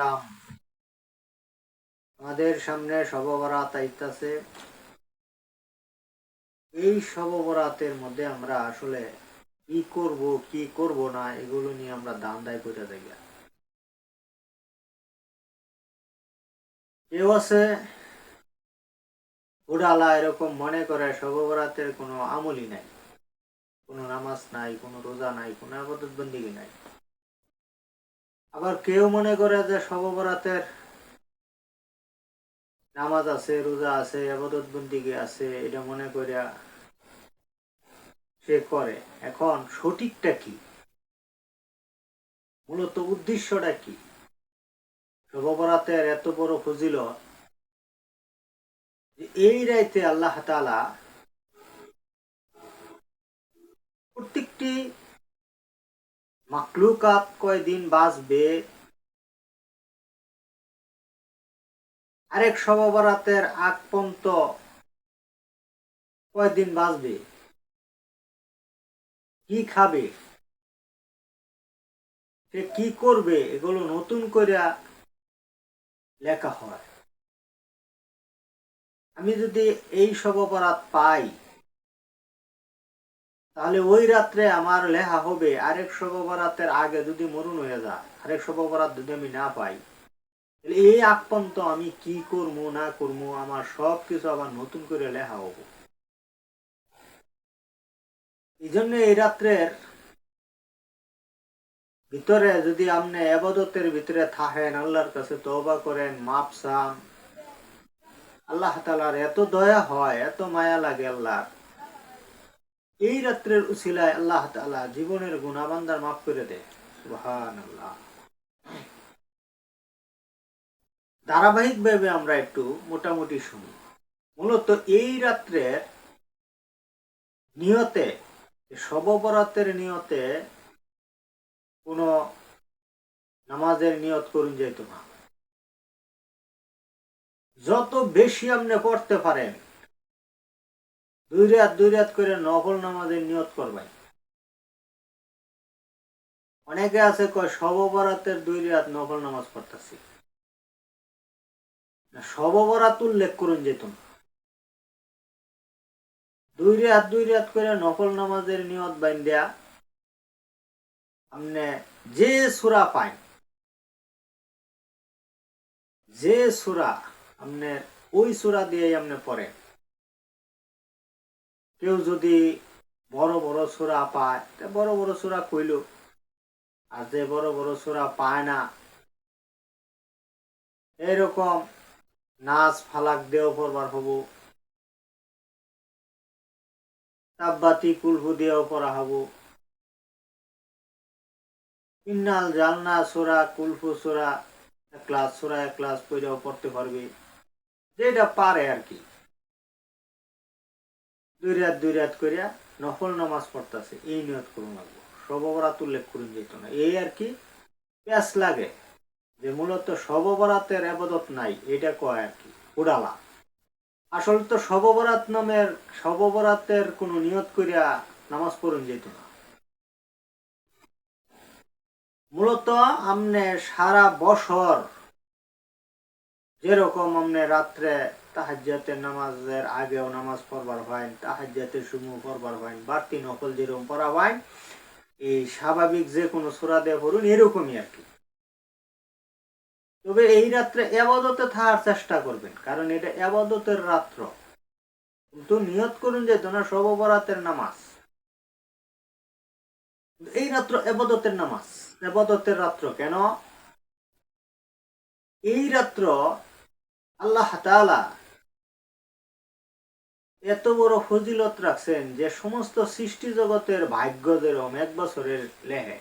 রাম। আমাদের সামনে সববরাত আইতাছে। এই সববরাতের মধ্যে আমরা আসলে কি করব কি করব না, এগুলো নিয়ে আমরা দান দায় করে থাকি। কেউ আছে? উড়ালা এরকম মনে করে সববরাতের কোনো আমলই নাই। কোনো নামাজ নাই, কোনো রোজা নাই, কোনো আবাদত বন্দিগি নাই। আবার কেউ মনে করে যে সববরাতের নামাজ আছে, রোজা আছে আবাদত বন্দিগি আছে, এটা মনে করিয়া সে করে। এখন সঠিকটা কি? মূলত উদ্দেশ্যটা কি? সববরাতের এত বড় ফজিল এই রাইতে আল্লাহ তালা প্রত্যেকটি মাকলুকাত কয়দিন বাঁচবে? আরেক সববরাতের আগ পর্যন্ত কয়দিন বাঁচবে? কি খাবে? সে কি করবে? এগুলো নতুন করে লেখা হয়। আমি যদি এই সব অপরাধ পাই তাহলে ওই রাত্রে আমার লেখা হবে, আরেক অপরাধের আগে যদি মরুন হয়ে যায়, আরেক অপরাধ যদি আমি না পাই, তাহলে এই আগ পর্যন্ত আমি কি করব, না করব, আমার সব কিছু আবার নতুন করে লেখা হব। এই জন্য এই রাত্রের ভিতরে যদি আপনি আবাদতের ভিতরে থাকেন, আল্লাহর কাছে তওবা করেন মাপ চান, আল্লাহ তালার এত দয়া হয়, এত মায়া লাগে আল্লাহ এই রাত্রের উসিলায় আল্লাহ তালা জীবনের গুণাবান্দার মাফ করে দেয়। সুবহান আল্লাহ ধারাবাহিক ভাবে আমরা একটু মোটামুটি শুনি। মূলত এই রাত্রের নিয়তে, সববরাতের নিয়তে কোনো নামাজের নিয়ত করুন যেত না। যত বেশি আপনি পড়তে পারেন দুই রাত দুই রাত করে নকল নামাজের নিয়ত করবেন। অনেকে আছে কয়, সববরাতের দুই রাত নকল নামাজ পড়তেছি। সববরাত উল্লেখ করুন যেত না দুই রাত দুই রাত করে নকল নামাজের নিয়ত বাইন দেয়া আপনি যে সুরা পাই যে সুরা আপনি ওই সুরা দিয়ে আপনি পড়েন কেউ যদি বড় বড় সুরা পায়, তা বড় বড় সুরা কইল। আর যে বড় বড় সুরা পায় না, এরকম নাচ ফালাক দেও পড়বার হব। তাব্বাতি কুলফু দিয়েও পড়া হব। ইন্নাল জালনা সোরা, কুলফু সোরা ক্লাস সোরা ক্লাস পড়তে পারবে। যেটা পারে আর কি। দুই রাত দুই রাত করিয়া নফল নামাজ পড়তেছে, এই নিয়ত করুন লাগবো। সববরাত উল্লেখ করুন যেত না। এই আর কি প্যাস লাগে যে মূলত সববরাতের আবাদত নাই, এটা কয় আর কি, উড়ালা। আসল তো সববরাত নামের সববরাতের কোনো নিয়ত করিয়া নামাজ পড়ুন যেত না। মূলত আমনে সারা বছর যেরকম আমনে রাত্রে তাহাজ্জাতের নামাজের আগেও নামাজ পড়বার হয় তাহাজ্জাতের সমূহ পড়বার হয়, বাড়তি নকল যেরকম পড়া হয়, এই স্বাভাবিক যে কোনো সুরা দিয়ে পড়ুন এরকমই আর কি। তবে এই রাত্রে এবাদতে থাকার চেষ্টা করবেন, কারণ এটা এবাদতের রাত্র। কিন্তু নিয়ত করুন যে তোমরা সববরাতের নামাজ। এই রাত্র এবাদতের নামাজ, এবাদতের রাত্র কেন? এই রাত্র আল্লাহ তাআলা এত বড় ফজিলত রাখছেন যে সমস্ত সৃষ্টি জগতের ভাগ্য যেরকম এক বছরের লেহে।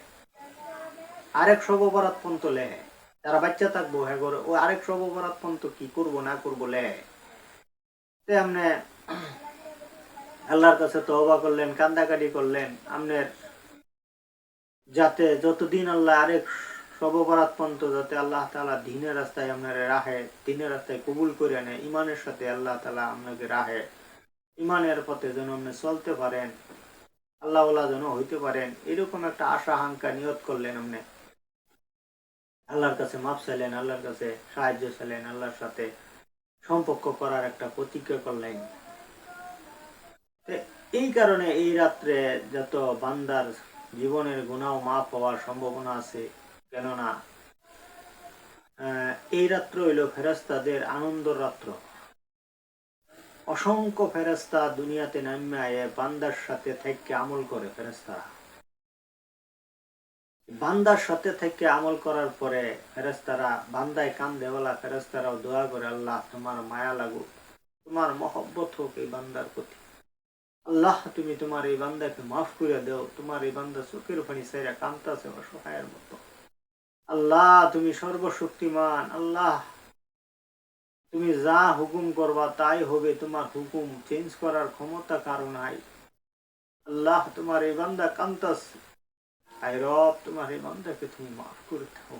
আরেক সববরাত পন্ত লেহে। তারা বাচ্চা থাকব হ্যাঁ ও আরেক সববরাত পন্ত কি করব না করব লেহে। আপনি আল্লাহর কাছে তওবা করলেন, কান্দাকাটি করলেন। আপনার যাতে যতদিন আল্লাহ আরেক সবপরাধ পন্ত যাতে আল্লাহ তালা দিনের রাস্তায় আপনারা রাহে, দিনের রাস্তায় কবুল করে নেয় ইমানের সাথে আল্লাহ তালা আপনাকে রাহে। ইমানের পথে যেন আপনি চলতে পারেন আল্লাহ যেন হইতে পারেন, এরকম একটা আশা হাঙ্কা নিয়ত করলেন আপনি। আল্লাহর কাছে মাপ চাইলেন, আল্লাহর কাছে সাহায্য চাইলেন, আল্লাহর সাথে সম্পর্ক করার একটা প্রতিজ্ঞা করলেন। এই কারণে এই রাত্রে যত বান্দার জীবনের গুণাও মাপ হওয়ার সম্ভাবনা আছে, কেননা এই রাত্র হইল ফেরাস্তাদের আনন্দর রাত্র। অসংখ্য ফেরেস্তা দুনিয়াতে নামে আয়ে বান্দার সাথে থেকে আমল করে ফেরেস্তারা বান্দার সাথে থেকে আমল করার পরে ফেরেস্তারা বান্দায় কান দেওয়ালা ফেরেস্তারাও দোয়া করে, আল্লাহ, তোমার মায়া লাগুক, তোমার মহব্বত হোক এই বান্দার প্রতি। আল্লাহ, তুমি তোমার এই বান্দাকে মাফ করে দেও, তোমার এই বান্দা চোখের পানি সাইরা কান্তাছে অসহায়ের মতো। আল্লাহ, তুমি সর্বশক্তিমান, আল্লাহ তুমি যা হুকুম করবা তাই হবে, তোমার হুকুম চেঞ্জ করার ক্ষমতা কারও নাই। আল্লাহ তোমার এই বান্দা কান্তাস আই রব, তোমার এই বান্দাকে তুমি মাফ করে থাকো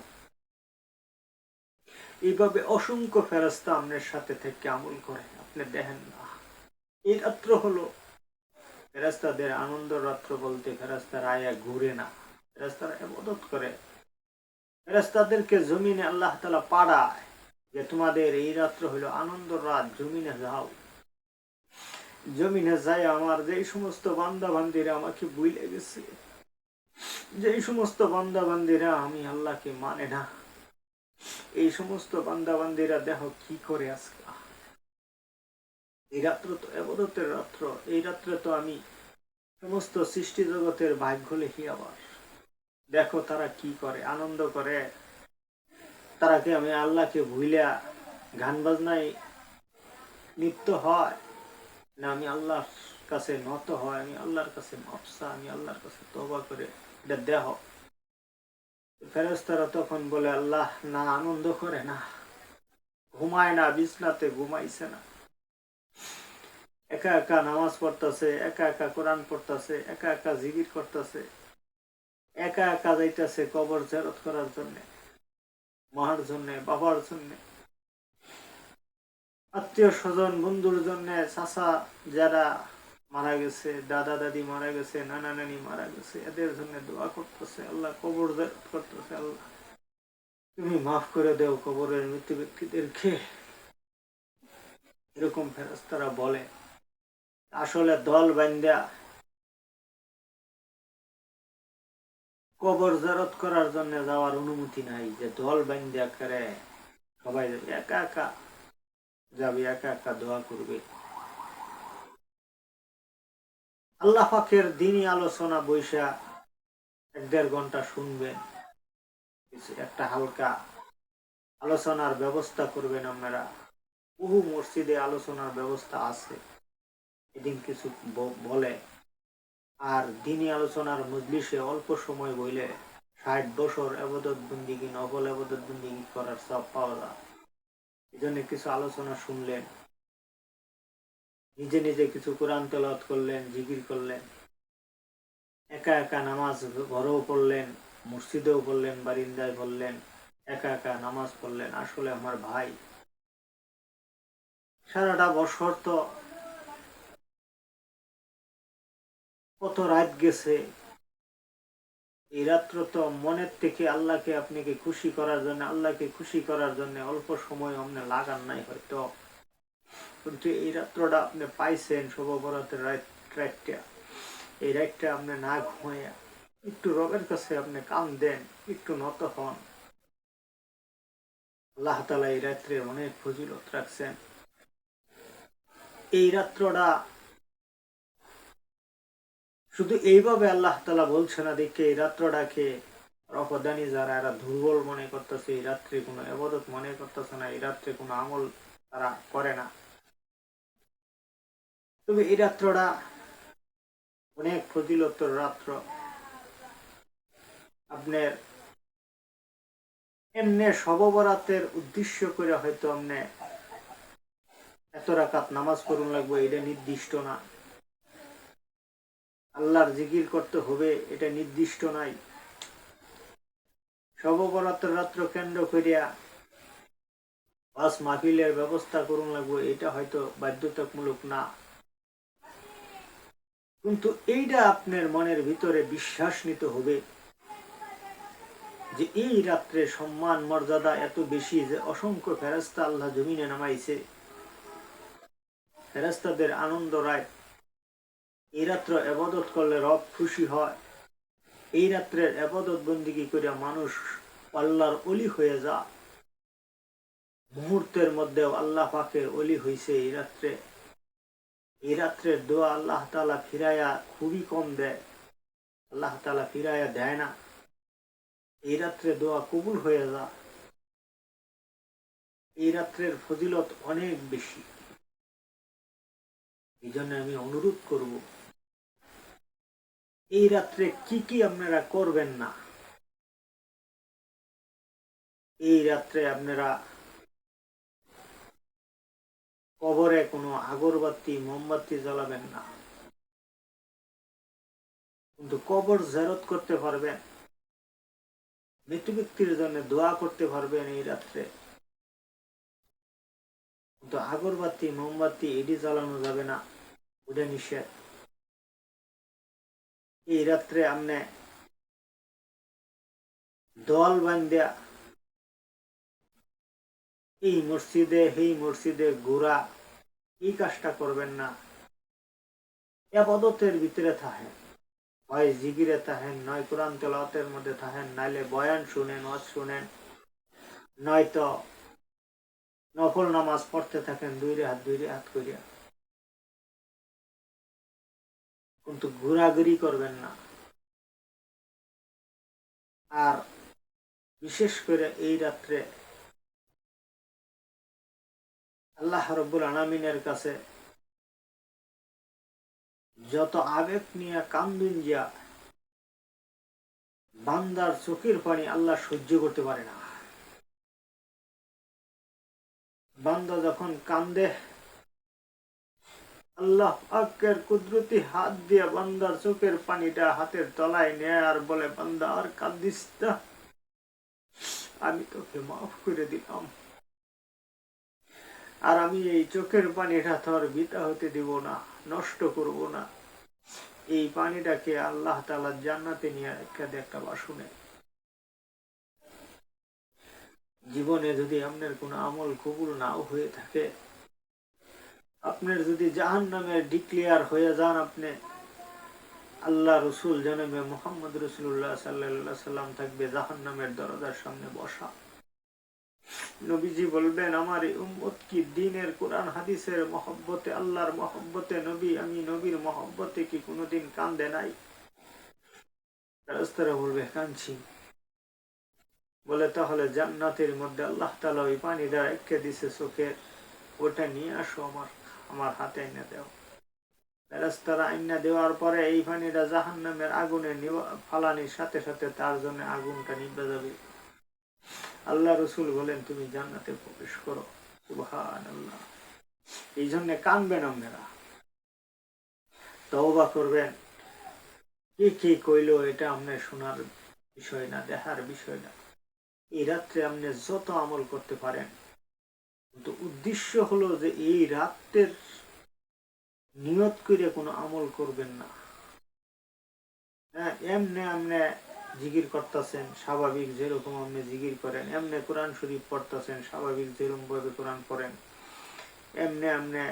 এইভাবে অসংখ্য ফেরস্তা আপনার সাথে থেকে আমল করে, আপনি দেখেন না। এই রাত্র হলো। ফেরাস্তাদের আনন্দ রাত্র বলতে ফেরাস্তার আয়া ঘুরে না। ফেরাস্তারা এবাদত করে। ফেরাস্তাদেরকে জমিনে আল্লাহ তালা পাড়ায়। যে তোমাদের এই রাত্র হলো আনন্দ, রাত জমিনে যাও। জমিনে যাই আমার যেই সমস্ত বান্দা বান্দিরা আমাকে বুইলে গেছে, যেই সমস্ত বান্দা বান্দিরা আমি আল্লাহকে মানে না, এই সমস্ত বান্দা বান্দিরা দেখো কি করে আজকে। এই রাত্র তো এবাদতের রাত্র, এই রাত্রে তো আমি সমস্ত সৃষ্টি জগতের ভাগ্য লিখি আবার। দেখো তারা কি করে, আনন্দ করে। তারা কি আমি আল্লাহকে ভুলিয়া গান বাজনায় লিপ্ত হয়। না, আমি আল্লাহর কাছে নত হয়, আমি আল্লাহর কাছে মপসা আমি আল্লাহর কাছে তবা করে এটা দেহ। ফেরেস্তারা তখন বলে, আল্লাহ, না, আনন্দ করে না। ঘুমায় না, বিছনাতে ঘুমাইছে না। একা একা নামাজ পড়তেছে, একা একা কোরআন পড়তেছে, একা একা জিকির করতেছে, একা একা যাইতেছে কবর জেরত করার জন্য। মার জন্য, বাবার জন্য। আত্মীয় স্বজন, বন্ধুর জন্য, চাচা যারা মারা গেছে, দাদা দাদি মারা গেছে, নানা নানি মারা গেছে, এদের জন্য দোয়া করতেছে আল্লাহ, কবর করতেছে আল্লাহ। তুমি মাফ করে দেও কবরের মৃত্যু ব্যক্তিদেরকে। এরকম ফেরস্তারা বলে, আসলে দল বান্ধা কবর জারত করার জন্য যাওয়ার অনুমতি নাই, যে দল বান্ধা করে সবাই যাবে। একা একা যাবে, একা একা দোয়া করবে। আল্লাহ পাকের দিনই আলোচনা বৈশা এক দেড় ঘণ্টা শুনবেন, একটা হালকা আলোচনার ব্যবস্থা করবেন আপনারা। বহু মসজিদে আলোচনার ব্যবস্থা আছে, এদিন কিছু বলে। আর দিনী আলোচনার মজলিসে অল্প সময় বইলে ষাট বছর আবাদত বন্দিগি, নকল আবাদত বন্দিগি করার সব পাওয়া যায়। এই জন্য কিছু আলোচনা শুনলেন, নিজে নিজে কিছু কোরআন তেলাওয়াত করলেন, জিকির করলেন, একা একা নামাজ ঘরেও পড়লেন, মসজিদেও পড়লেন, বারিন্দায় পড়লেন, একা একা নামাজ পড়লেন। আসলে আমার ভাই সারাটা বছর তো কত রাত গেছে? এই রাত্র তো মনের থেকে আল্লাহকে আপনাকে খুশি করার জন্য, আল্লাহকে খুশি করার জন্য অল্প সময় আপনি লাগান নাই হয়তো। কিন্তু এই রাত্রটা আপনি পাইছেন শুভবরাতের রাত রাতটা। এই রাতটা আপনি না ঘুমাইয়া একটু রবের কাছে আপনি কান দেন, একটু নত হন। আল্লাহ তালা এই রাত্রে অনেক ফজিলত রাখছেন। এই রাত্রটা শুধু এইভাবে আল্লাহ তালা বলছে না, দেখে এই রাত্রটাকে রফদানি যারা, এরা দুর্বল মনে করতেছে, এই রাত্রে কোনো এবাদত মনে করতেছে না, এই রাত্রে কোনো আমল তারা করে না। তবে এই রাত্রটা অনেক ফজিলতর রাত্র। আপনার এমনি সববরাতের উদ্দেশ্য করে হয়তো আপনি এত রাকাত নামাজ পড়ুন লাগবে, এটা নির্দিষ্ট না। আল্লাহর জিকির করতে হবে, এটা নির্দিষ্ট নাই। সববরাতের রাত্র কেন্দ্র করিয়া বাস মাহফিলের ব্যবস্থা করুন লাগবে, এটা হয়তো বাধ্যতামূলক না। কিন্তু এইটা আপনার মনের ভিতরে বিশ্বাস নিতে হবে যে এই রাত্রে সম্মান, মর্যাদা এত বেশি যে অসংখ্য ফেরস্তা আল্লাহ জমিনে নামাইছে। ফেরাস্তাদের আনন্দ রায় এই রাত্র এবাদত করলে রব খুশি হয়। এই রাত্রের এবাদত বন্দিগি করে মানুষ আল্লাহর অলি হয়ে যা মুহূর্তের মধ্যেও আল্লাহ পাকের অলি হইছে এই রাত্রে। এই রাত্রের দোয়া আল্লাহ তালা ফিরাইয়া খুবই কম দেয়। আল্লাহ তালা ফিরাইয়া দেয় না। এই রাত্রে দোয়া কবুল হয়ে যা এই রাত্রের ফজিলত অনেক বেশি। এই জন্য আমি অনুরোধ করব এই রাত্রে কি কি আপনারা করবেন না? এই রাত্রে আপনারা কবরে কোনো আগরবাতি, মোমবাতি জ্বালাবেন না। কিন্তু কবর জেরত করতে পারবেন। মৃত্যু ব্যক্তির জন্য দোয়া করতে পারবেন এই রাত্রে। কিন্তু আগরবাতি, মোমবাতি এটি জ্বালানো যাবে না। ওটা নিষেধ। এই রাত্রে আমনে দল বান্ধা এই মসজিদে এই মসজিদে ঘোরা এই কাজটা করবেন না? আপাদতের ভিতরে থাকেন, হয় জিগিরে থাকেন, নয় কোরআন তেলাওয়াতের মধ্যে থাকেন, নাইলে বয়ান শুনেন, ওয়াজ শুনেন, নয়তো নফল নামাজ পড়তে থাকেন, দুই হাত দুই হাত করিয়া। কিন্তু ঘোরাঘুরি করবেন না। আর বিশেষ করে এই রাত্রে আল্লাহ রব্বুল আনামিনের কাছে যত আবেগ নিয়ে কান্দুন যা বান্দার চোখের পানি আল্লাহ সহ্য করতে পারে না। বান্দা যখন কান্দে আল্লাহ পাকের কুদরতি হাত দিয়ে বান্দার চোখের পানিটা হাতের তলায় নেয় আর বলে, বান্দা, আর কান্দিস না। আমি তোকে মাফ করে দিলাম। আর আমি এই চোখের পানিটা তোর বিতা হতে দিব না, নষ্ট করব না। এই পানিটাকে আল্লাহ তালা জান্নাতে নিয়ে দে একটা বাসনে। জীবনে যদি আপনার কোনো আমল কবুল নাও হয়ে থাকে আপনার যদি জাহান নামের ডিক্লেয়ার হয়ে যান আপনি, আল্লাহ রসুল জনমে মোহাম্মদ রসুল্লাহ সাল্লাহ সাল্লাম থাকবে জাহান নামের দরজার সামনে বসা। নবীজি বলবেন, আমার উম্মত কি দিনের কোরআন, হাদিসের মহব্বতে, আল্লাহর মহব্বতে নবী? আমি নবীর মহব্বতে কি কোনোদিন কান্দে নাই? বলবে, কাঁদছি। বলে, তাহলে জান্নাতের মধ্যে আল্লাহ তালা ওই পানি দ্বারা একে দিছে চোখের ওটা নিয়ে আসো আমার। আমার হাতে এনে দেও। রাস্তারা আইনা দেওয়ার পরে এই পানিটা জাহান নামের আগুনে ফালানির সাথে সাথে তার জন্য আগুনটা নিবে যাবে। আল্লাহ রসুল বলেন, তুমি জান্নাতে প্রবেশ করো। এই জন্য কানবেন আপনারা তওবা করবেন। কে কে কইলো এটা আপনার শোনার বিষয় না, দেখার বিষয় না। এই রাত্রে আপনি যত আমল করতে পারেন কিন্তু উদ্দেশ্য হলো যে এই রাত্রের নিয়ত করে কোনো আমল করবেন না। হ্যাঁ এমনি আপনি জিগির করতেছেন, স্বাভাবিক যেরকম আপনি জিগির করেন, এমনি কোরআন শরীফ পড়তেছেন, স্বাভাবিক যেরকম ভাবে কোরআন পড়েন, এমনে আপনি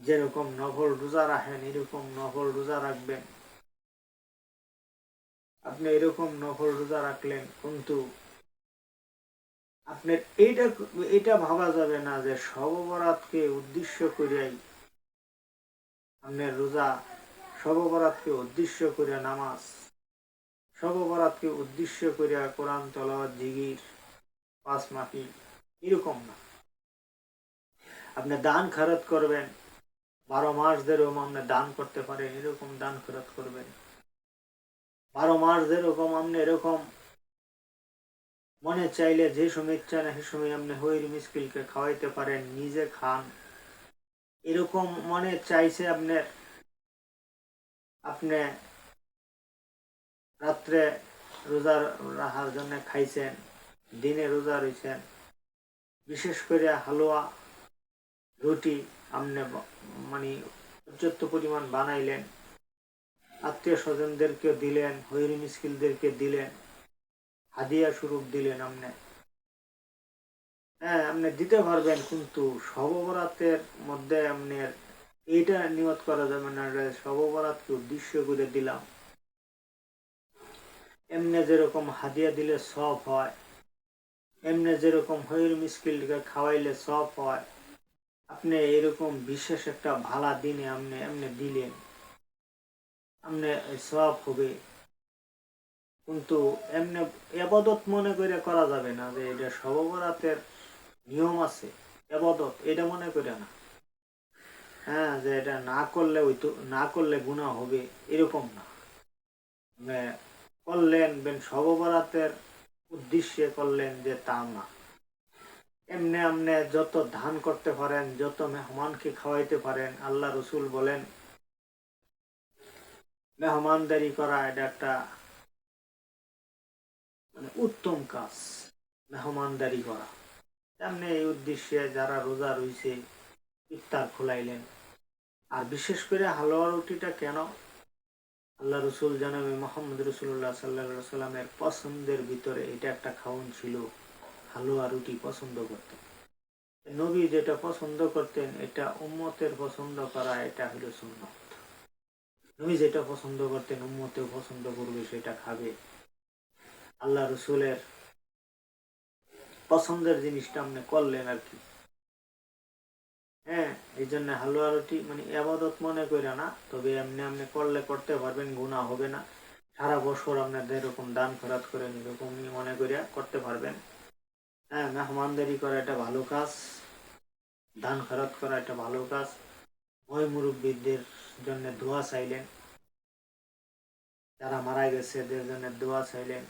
যেরকম নভল রোজা রাখেন, এরকম নভল রোজা রাখবেন। আপনি এরকম নফল রোজা রাখলেন, কিন্তু আপনার এইটা এটা ভাবা যাবে না যে সববরাতকে উদ্দেশ্য করিয়াই আপনার রোজা সববরাতকে উদ্দেশ্য করে নামাজ সববরাতকে উদ্দেশ্য করিয়া কোরআন তলাওয়াত জিগির পাঁচ মাফি এরকম না। আপনি দান খরচ করবেন, বারো মাস ধরেও আপনি দান করতে পারেন, এরকম দান খরচ করবেন। বারো মাস যেরকম আপনি এরকম মনে চাইলে যে সময় ইচ্ছা না, সে সময় আপনি হইর মিসকিলকে খাওয়াইতে পারেন, নিজে খান। এরকম মনে চাইছে আপনার আপনি রাত্রে রোজা রাখার জন্য খাইছেন, দিনে রোজা রয়েছেন বিশেষ করে হালুয়া, রুটি আপনি মানে পর্যাপ্ত পরিমাণ বানাইলেন। আত্মীয় স্বজনদেরকে দিলেন হৈরি মিসকিলদেরকে দিলেন। হাদিয়া স্বরূপ দিলেন আপনি হ্যাঁ আপনি দিতে পারবেন, কিন্তু সববরাতের মধ্যে আপনার এইটা নিয়ত করা যাবে না, যে সববরাতকে উদ্দেশ্য করে দিলাম। এমনি যেরকম হাদিয়া দিলে সব হয়, এমনি যেরকম হইর মিসকিলকে খাওয়াইলে সব হয়, আপনি এরকম বিশেষ একটা ভালা দিনে আপনি এমনি দিলেন আপনি সব হবে। কিন্তু এমনি এবাদত মনে করে করা যাবে না যে এটা সববরাতের নিয়ম আছে, এবাদত, এটা মনে করে না। হ্যাঁ যে এটা না করলে ওই তো, না করলে গুণা হবে এরকম না। মানে করলেন বেন সববরাতের উদ্দেশ্যে করলেন যে তা না। এমনি আপনি যত ধান করতে পারেন, যত মেহমানকে খাওয়াইতে পারেন, আল্লাহ রসুল বলেন, মেহমানদারি করা এটা একটা মানে উত্তম কাজ, মেহমানদারি করা। তেমনি এই উদ্দেশ্যে যারা রোজা রইছে, ইফতার খোলাইলেন। আর বিশেষ করে হালুয়া রুটিটা কেন? আল্লাহ রসুল জানাবে মোহাম্মদ রসুল্লাহ সাল্লা সাল্লামের পছন্দের ভিতরে এটা একটা খাওয়ান ছিল, হালুয়া রুটি পছন্দ করতেন। নবী যেটা পছন্দ করতেন, এটা উম্মতের পছন্দ করা, এটা হলো সুন্নত। নবী যেটা পছন্দ করতেন, উম্মতেও পছন্দ করবে, সেটা খাবে। আল্লাহ রসুলের পছন্দের জিনিসটা আপনি করলেন আর কি। হ্যাঁ এই জন্য হালুয়া রুটি মানে আবাদত মনে করে না, তবে এমনি আপনি করলে করতে পারবেন গুণা হবে না। সারা বছর আপনাদের এরকম দান খরাত করেন, এরকমই মনে করে করতে পারবেন। হ্যাঁ মেহমানদারি করা একটা ভালো কাজ, দান খরাত করা একটা ভালো কাজ। ওই মুরব্বীদের জন্য দোয়া চাইলেন। যারা মারা গেছে, এদের জন্য দোয়া চাইলেন।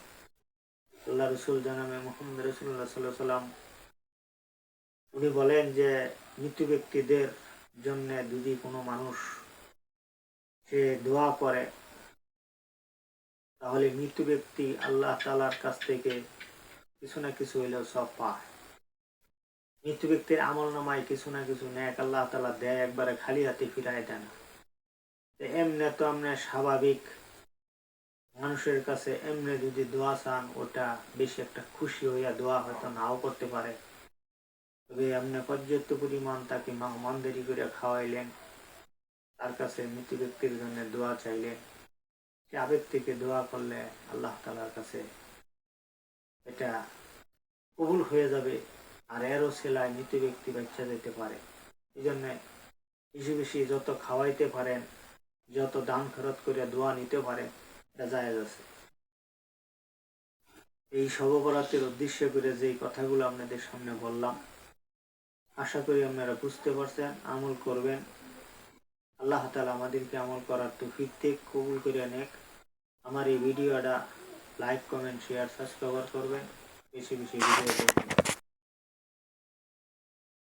আল্লাহ রসুল জানাবে মোহাম্মদ রসুল্লাহ সাল্লাহ সাল্লাম উনি বলেন যে, মৃত্যু ব্যক্তিদের জন্য যদি কোনো মানুষ সে দোয়া করে, তাহলে মৃত্যু ব্যক্তি আল্লাহ তালার কাছ থেকে কিছু না কিছু হইলেও সব পায়। মৃত্যু ব্যক্তির আমল নামায় কিছু না কিছু ন্যাক আল্লাহ তালা দেয়, একবারে খালি হাতে ফিরায় দেয় না। এমনি তো আপনার স্বাভাবিক মানুষের কাছে এমনি যদি দোয়া চান, ওটা বেশি একটা খুশি হইয়া দোয়া হয়তো নাও করতে পারে। তবে আপনি পর্যাপ্ত পরিমাণ তাকে মেহমানদারি করে খাওয়াইলেন, তার কাছে মৃত ব্যক্তির জন্য দোয়া চাইলেন। সে আবেগ থেকে দোয়া করলে আল্লাহ তালার কাছে এটা কবুল হয়ে যাবে, আর এরও সেলায় মৃত ব্যক্তি বাচ্চা যেতে পারে। এই জন্য বেশি বেশি যত খাওয়াইতে পারেন, যত দান খরচ করে দোয়া নিতে পারেন এটা জায়েজ আছে এই সর্বপরাতের উদ্দেশ্য করে যে কথাগুলো আপনাদের সামনে বললাম, আশা করি আপনারা বুঝতে পারছেন, আমল করবেন। আল্লাহ তালা আমাদেরকে আমল করার তৌফিক দিক, কবুল করে নেক। আমার এই ভিডিওটা লাইক, কমেন্ট, শেয়ার, সাবস্ক্রাইব করবেন। বেশি বেশি ভিডিও দেখবেন।